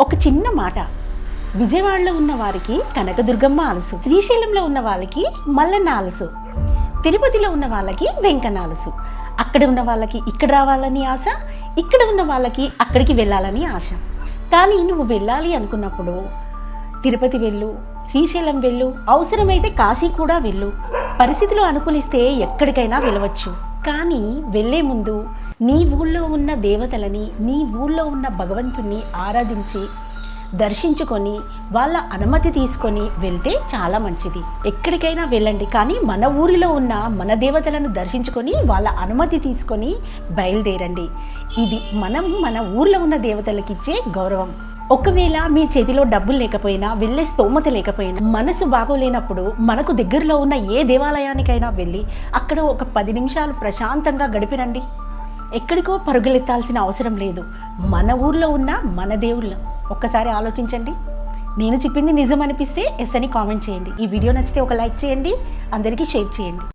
ఒక చిన్న మాట. విజయవాడలో ఉన్న వారికి కనకదుర్గమ్మ అలసు. శ్రీశైలంలో ఉన్న వాళ్ళకి మల్లన్న అలసు. తిరుపతిలో ఉన్న వాళ్ళకి వెంకన్న అలసు. అక్కడ ఉన్న వాళ్ళకి ఇక్కడ రావాలని ఆశ ఇక్కడ ఉన్న వాళ్ళకి అక్కడికి వెళ్ళాలని ఆశ. కానీ నువ్వు వెళ్ళాలి అనుకున్నప్పుడు తిరుపతి వెళ్ళు శ్రీశైలం వెళ్ళు అవసరమైతే కాశీ కూడా వెళ్ళు. పరిస్థితులు అనుకూలిస్తే ఎక్కడికైనా వెళ్ళవచ్చు. కానీ వెళ్ళే ముందు నీ ఊళ్ళో ఉన్న దేవతలని నీ ఊళ్ళో ఉన్న భగవంతుణ్ణి ఆరాధించి దర్శించుకొని వాళ్ళ అనుమతి తీసుకొని వెళ్తే చాలా మంచిది. ఎక్కడికైనా వెళ్ళండి. కానీ మన ఊరిలో ఉన్న మన దేవతలను దర్శించుకొని వాళ్ళ అనుమతి తీసుకొని బయలుదేరండి. ఇది మనం మన ఊర్లో ఉన్న దేవతలకు ఇచ్చే గౌరవం. ఒకవేళ మీ చేతిలో డబ్బులు లేకపోయినా వెళ్ళే స్తోమత లేకపోయినా మనసు బాగోలేనప్పుడు మనకు దగ్గరలో ఉన్న ఏ దేవాలయానికైనా వెళ్ళి అక్కడ ఒక పది నిమిషాలు ప్రశాంతంగా గడిపిరండి. ఎక్కడికో పరుగులెత్తాల్సిన అవసరం లేదు. మన ఊర్లో ఉన్న మన దేవుళ్ళు. ఒక్కసారి ఆలోచించండి. నేను చెప్పింది నిజం అనిపిస్తే ఎస్ అని కామెంట్ చేయండి. ఈ వీడియో నచ్చితే ఒక లైక్ చేయండి. అందరికీ షేర్ చేయండి.